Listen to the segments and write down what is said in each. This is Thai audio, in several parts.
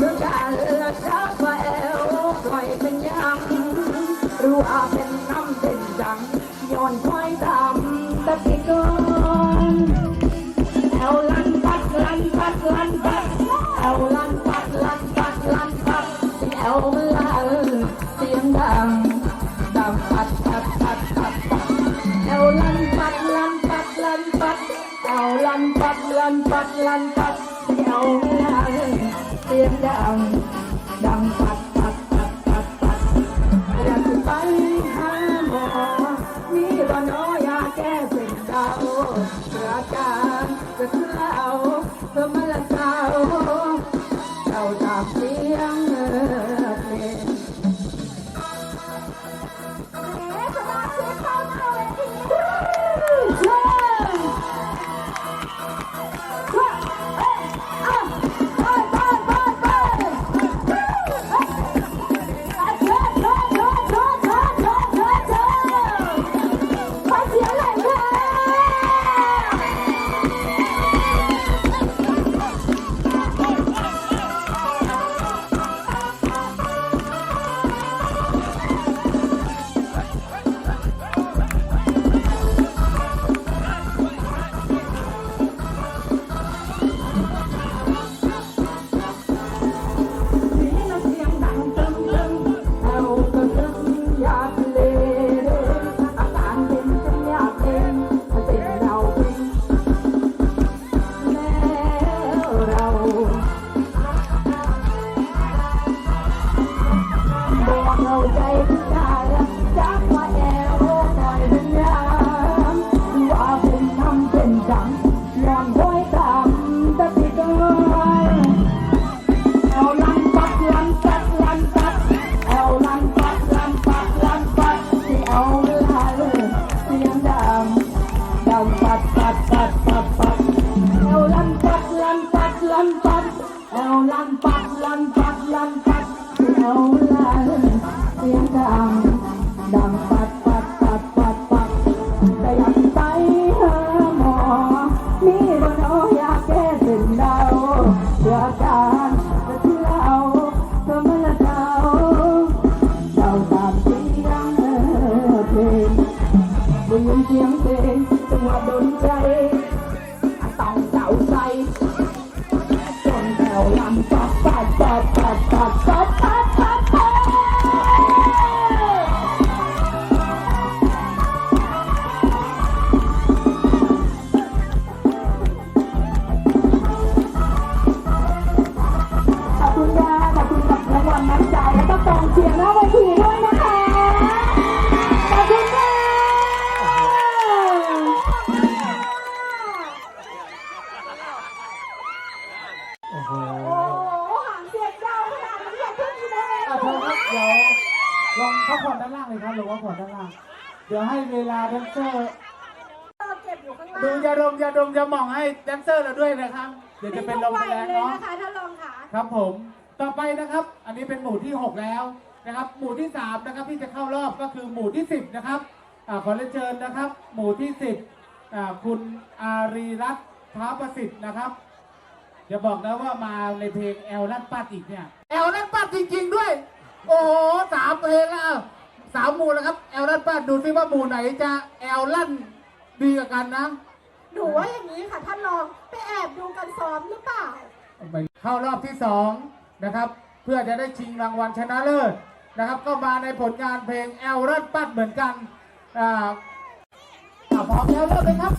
ทุกทางเเอาลันปัดลันปัดลันปัดเอาลาเลยเสียงดังดังปัด หม่องให้แดนเซอร์เราด้วยนะครับ เดี๋ยวจะเป็นลมไปเป็นแรงเลยเนาะนะคะท่านรองค่ะครับผม ต่อไปนะครับ อันนี้เป็นหมู่ที่ 6 แล้วนะครับ หมู่ที่ 3 นะครับที่จะเข้ารอบก็คือหมู่ที่ 10 นะครับอ่าขอเรียนเชิญนะครับ หมู่ที่ 10อ่าคุณอารีรัตน์ท้าประสิทธิ์นะครับอย่าบอกนะว่ามาในเพลงแอลลันปัดอีกเนี่ยแอลลันปัดจริง ๆ ด้วย โอ้โหสามเพลงแล้วสามหมู่แล้วครับแอลลันปัดดูซิว่าหมู่ไหนจะแอลลั่นดีกว่ากันนะห นูว่าอย่างนี้ค่ะท่านรองไปแอบดูกันซ้อมหรือเปล่า เข้ารอบที่สองนะครับ เพื่อจะได้ชิงรางวัลชนะเลิศนะครับ ก็มาในผลงานเพลงแอลรัดปัดเหมือนกันอ่าอ่าพร้อมแล้วเริ่มเลยครับ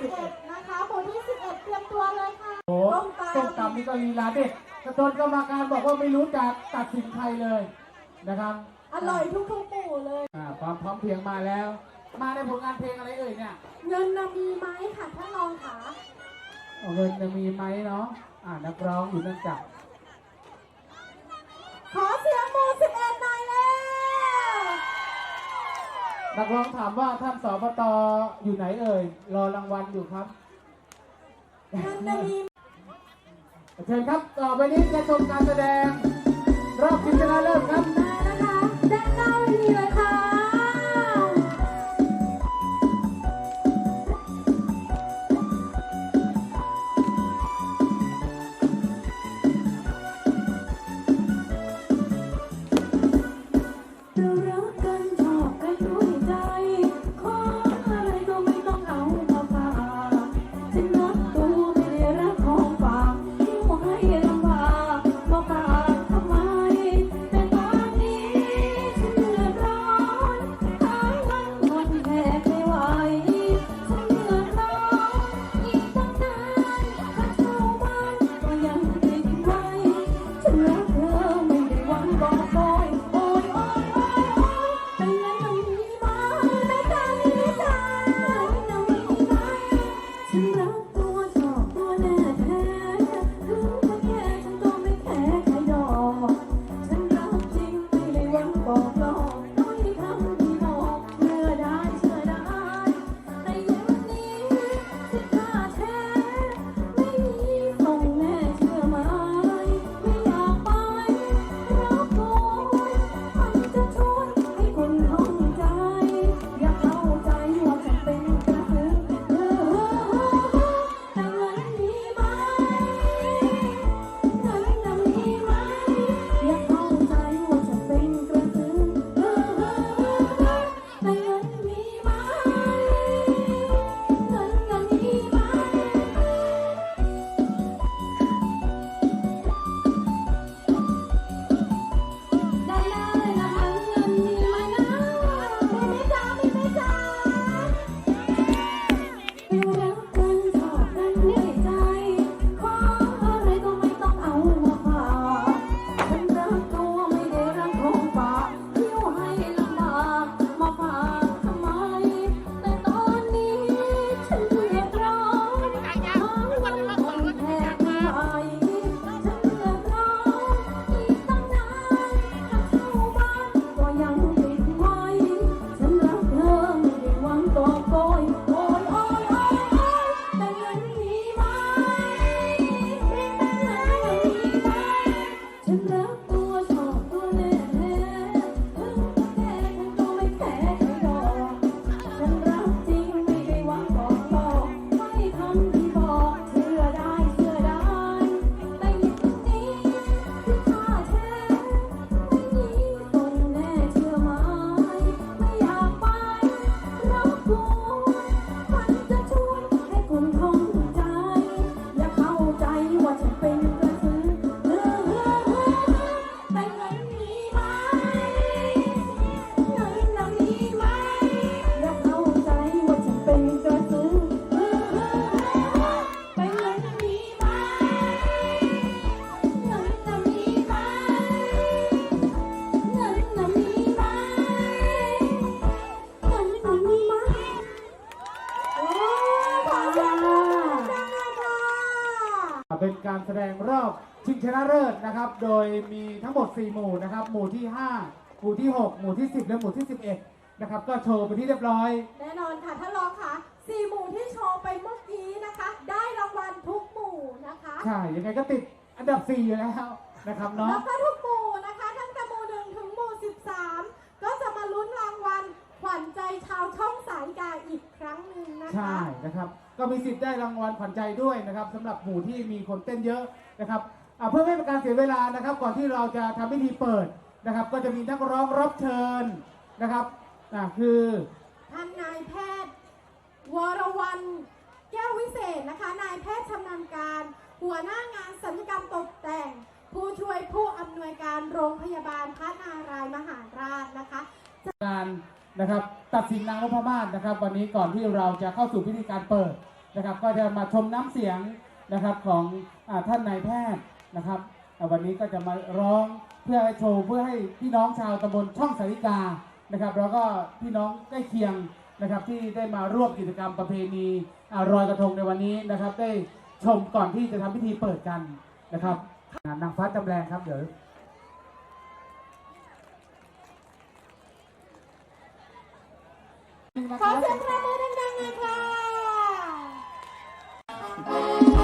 11นะคะหมู่ที่11เตรียมตัวเลยค่ะโอ้โต้องตามส้มตำนี่ก็ลีลาเด็ดกระตนกรรมการบอกว่าไม่รู้จักตัดสินใครเลยนะครับอร่อยทุกๆหมู่เลย อ่าความพร้อมเพียงมาแล้ว มาในผลงานเพลงอะไรเอ่ยเนี่ยเงินนะมีไหมค่ะท่านรองค่ะเาเงินจะมีไหมเนาะอ่านักร้องอยู่นั่นจับขอเสียงโมู่11หน่อยเล้ นักร้องถามว่าท่านสปตอยู่ไหนเอ่ย รอรางวัลอยู่ครับเงินน่ะมีเชิญครับ ต่อไปนี้จะชมการแสดง รอบชิงชนะเลิศครับมานะคะด้านหน้าเวทีเลยค่ะ การแสดงรอบชิงชนะเลิศนะครับ โดยมีทั้งหมด 4 หมู่นะครับ หมู่ที่ 5 หมู่ที่ 6 หมู่ที่ 10 และหมู่ที่ 11 นะครับ ก็โชว์ไปนที่เรียบร้อย แน่นอนค่ะท่านรองค่ะสี่หมู่ที่โชว์ไปเมื่อกี้นะคะ ได้รางวัลทุกหมู่นะคะ ใช่ ยังไงก็ติดอันดับ 4 อยู่แล้วนะครับเนาะ แล้วก็ทุกหมู่นะคะตั้งแต่หมู่หนึ่งถึงหมู่สิบสามก็จะมาลุ้นรางวัลขวัญใจชาวช่อง สายกาอีกครั้งหนึ่งนะคะ ใช่นะครับ ก็มีสิทธิ์ได้รางวัลขวัญใจด้วยนะครับสำหรับหมู่ที่มีคนเต้นเยอะนะครับอ่าเพื่อไม่ให้เป็นการเสียเวลานะครับ ก่อนที่เราจะทำพิธีเปิดนะครับ ก็จะมีนักร้องรับเชิญนะครับอ่าคือ ท่านนายแพทย์ วรวันแก้ววิเศษนะคะ นายแพทย์ชำนาญการ หัวหน้างานสัญญกรรมตกแต่ง ผู้ช่วยผู้อำนวยการโรงพยาบาลพระนารายมหาราชนะคะ การนะครับ ตัดสินนางนพมาศนะครับ วันนี้ก่อนที่เราจะเข้าสู่พิธีการเปิดนะครับ ก็จะมาชมน้ำเสียงนะครับของอท่านนายแพทย์นะครับ วันนี้ก็จะมาร้องเพื่อให้โชว์เพื่อให้พี่น้องชาวตำบลช่องสาริกานะครับ แล้วก็พี่น้องใกล้เคียงนะครับที่ได้มาร่วมกิจกรรมประเพณีอรอยกระทงในวันนี้นะครับ ได้ชมก่อนที่จะทำพิธีเปิดกันนะครับนางฟ้าจำแรงครับเดี๋ยว ขอเสียงปรบ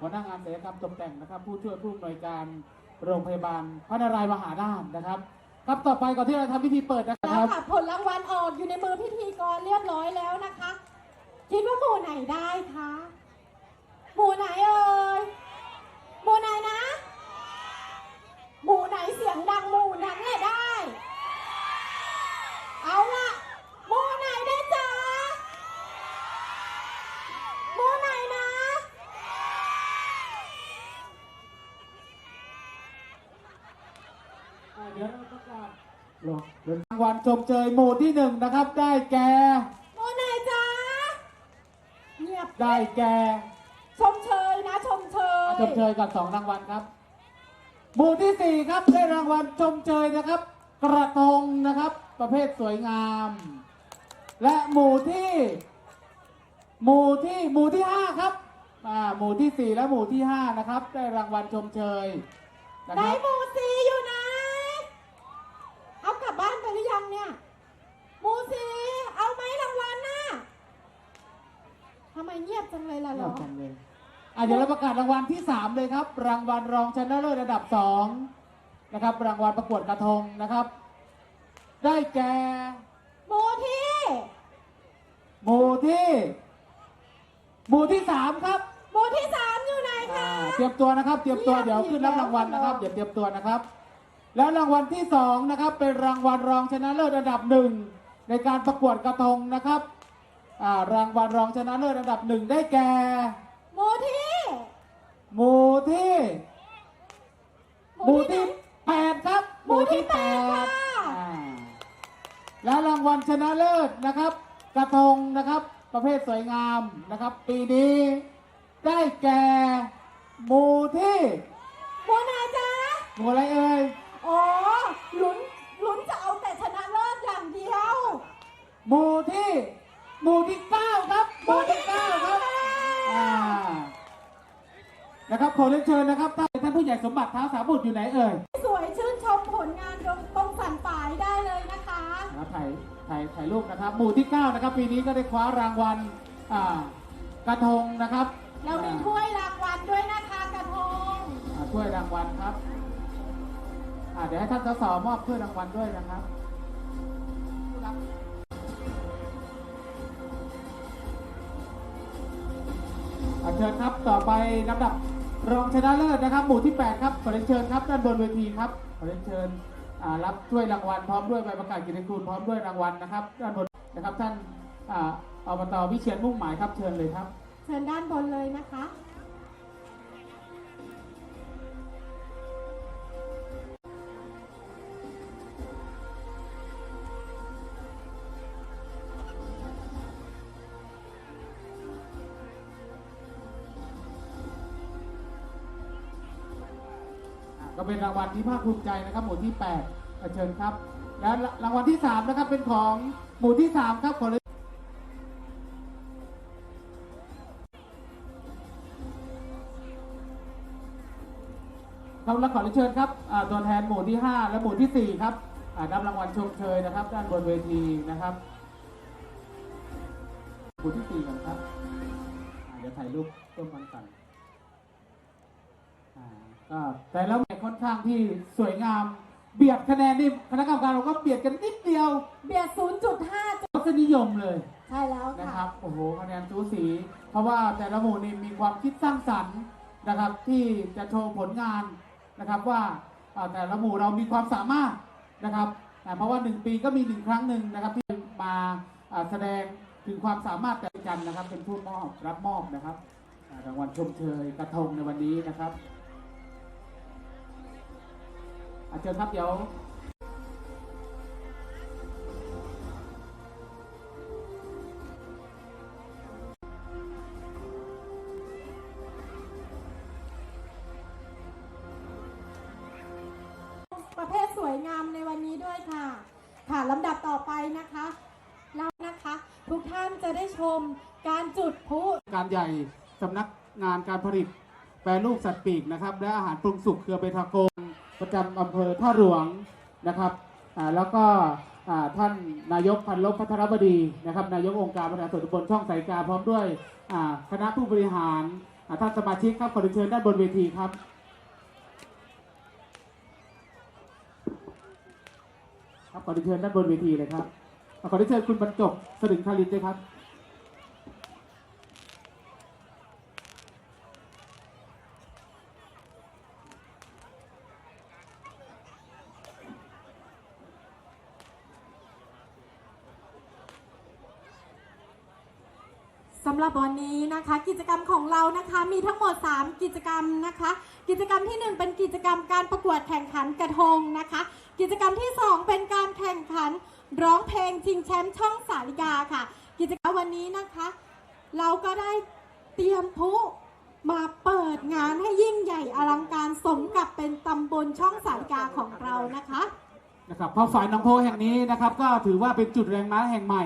หัวหน้างานศัลยกรรมตกแต่งนะครับ ผู้ช่วยผู้อำนวยการโรงพยาบาลพระนารายณ์มหาราชนะครับ ครับต่อไปก่อนที่เราจะทำพิธีเปิดนะคแล้รับ ค่ะผลรางวัลออกอยู่ในมือพิธีกรเรียบร้อยแล้วนะคะ คิดว่าหมู่ไหนได้คะหมู่ไหนเอ่ยหมู่ไหนนะหมู่ไหนเสียงดังหมู่นั้นแหละได้ เอาล่ะหมู่ไหนได้จ้าหมู่ไหนนะ อ่าเดี๋ยวเราประกาศรางวัลชมเชยหมู่ที่หนึ่งนะครับ ได้แก่โมนายจ้าเงียบได้แก่ชมเชยนะชมเชยชมเชยกับสองรางวัลครับ หมู่ที่สี่ครับได้รางวัลชมเชยนะครับ กระทงนะครับ ประเภทสวยงาม และหมู่ที่ หมู่ที่หมู่ที่ห้าครับอ่าหมู่ที่สี่และหมู่ที่ห้านะครับ ได้รางวัลชมเชยนะไหนครับหมูสีอยู่ไหน เอากลับบ้านไปหรือยังเนี่ยหมูสี เอาไหมรางวัลน่ะทำไมเงียบจังเลยล่ะเหรอ จังเลย อะเดี๋ยวเราประกาศรางวัลที่สามเลยครับ รางวัลรองชนะเลิศระดับสองนะครับ รางวัลประกวดกระทงนะครับ ได้แก่หมูที่หมู่ที่หมู่ที่สามครับหมูที่สามอยู่ไหนอ่าคะ เตรียมตัวนะครับ เตรียมตัวเยี่ยมเดี๋ยวขึ้นรับอีกแล้วรางวัลนะครับครับเดี๋ยวเตรียมตัวนะครับ แล้วรางวัลที่สองนะครับ เป็นรางวัลรองชนะเลิศระดับหนึ่งในการประกวดกระทงนะครับอ่ารางวัลรองชนะเลิศระดับหนึ่งได้แก่ หมูที่ หมู่ที่หมู่ที่แปดครับหมู่ที่แปดค่ะอ่าและรางวัลชนะเลิศนะครับ กระทงนะครับ ประเภทสวยงามนะครับ ปีนี้ได้แก่หมู่ที่หมูนายจ้าหมู่อะไรเอ่ยอ๋อลุ้นลุ้นจะเอาแต่ชนะเลิศอย่างเดียว หมู่ที่หมู่ที่เก้าครับหมู่ที่เก้าครับอ่า นะครับขอเรียนเชิญนะครับท่านท่านผู้ใหญ่สมบัติท้าวสาบุตรอยู่ไหนเอ่ยสวยชื่นชมผลงานตรงตรงสันฝ่ายได้เลยนะคะนะครับถ่ายถ่ายถ่ายรูปนะครับ หมู่ที่ 9 นะครับ ปีนี้ก็ได้คว้ารางวัลอ่ากระทงนะครับ เรามีอ่ถ้วยรางวัลด้วยนะคะกระทงอ่าถ้วยรางวัลครับอ่าเดี๋ยวให้ท่านสสมอบถ้วยรางวัลด้วยนะครับอ่าเชิญครับต่อไปลำดับ รองชนะเลิศนะครับ หมู่ที่ 8 ครับขอเรียนเชิญครับด้านบนเวทีครับขอเรียนเชิญรับถ้วยรางวัลพร้อมด้วยใบประกาศเกียรติคุณพร้อมด้วยรางวัลนะครับด้านบนนะครับท่านอ่าอบตวิเชียนมุ่งหมายครับเชิญเลยครับ เชิญด้านบนเลยนะคะ เป็นรางวัลที่ภาคภูมิใจนะครับ หมู่ที่8อะเชิญครับ และรางวัลที่ 3 นะครับเป็นของหมู่ที่ 3 ครับขอเลยครับและขอเรียนเชิญครับตัวแทนหมู่ที่ 5 และหมู่ที่ 4 ครับรับรางวัลชมเชยนะครับ ด้านบนเวทีนะครับ หมู่ที่4ก่อนครับเดี๋ยวถ่ายรูปร่วมกันกันอ่า ก็แต่แล้วแมตช์ค่อนข้างที่สวยงาม เบียดคะแนนนี่คณะกรรมการเราก็เบียดกันนิดเดียวเบียด 0.5 รสนิยมเลยใช่แล้วนะคค่ะ รับโอ้โหคะแนนสูสี เพราะว่าแต่ละหมู่นี่มีความคิดสร้างสรรค์นะครับ ที่จะโชว์ผลงานนะครับว่าอ่าแต่ละหมู่เรามีความสามารถนะครับอ่าเพราะว่าหนึ่งปีก็มีหนึ่งครั้งหนึ่งนะครับที่มาอ่าแสดงถึงความสามารถแต่ละกันนะครับ เป็นผู้มอบรับมอบนะครับอ่ารางวัลชมเชยกระทงในวันนี้นะครับ อาจารย์ครับเดี๋ยวประเภทสวยงามในวันนี้ด้วยค่ะ ค่ะลำดับต่อไปนะคะเรานะคะ ทุกท่านจะได้ชมการจุดพลุการใหญ่สำนักงานการผลิตแปรรูปสัตว์ปีกนะครับ และอาหารปรุงสุกเครือเบทาโกง ประจำอำเภอท่าหลวงนะครับแล้วก็ท่านนายกพันลบพัทรบดีนะครับ นายกองค์การบริหารส่วนตำบลช่องสายกาพร้อมด้วยคณะผู้บริหารท่านสมาชิกครับขอเรียนเชิญด้านบนเวทีครับครับขอเรียนเชิญด้านบนเวทีเลยครับขอเรียนเชิญคุณบรรจบสดึงคารินด้วยครับ สำหรับวันนี้นะคะ กิจกรรมของเรานะคะมีทั้งหมด 3 กิจกรรมนะคะ กิจกรรมที่ 1 เป็นกิจกรรมการประกวดแข่งขันกระทงนะคะ กิจกรรมที่ 2 เป็นการแข่งขันร้องเพลงชิงแชมป์ช่องสาริกาค่ะ กิจกรรมวันนี้นะคะ เราก็ได้เตรียมพลุมาเปิดงานให้ยิ่งใหญ่อลังการสมกับเป็นตำบลช่องสาริกาของเรานะคะ นะครับเพราะฝ่ายหน้องโพแห่งนี้นะครับ ก็ถือว่าเป็นจุดแรงม้าแห่งใหม่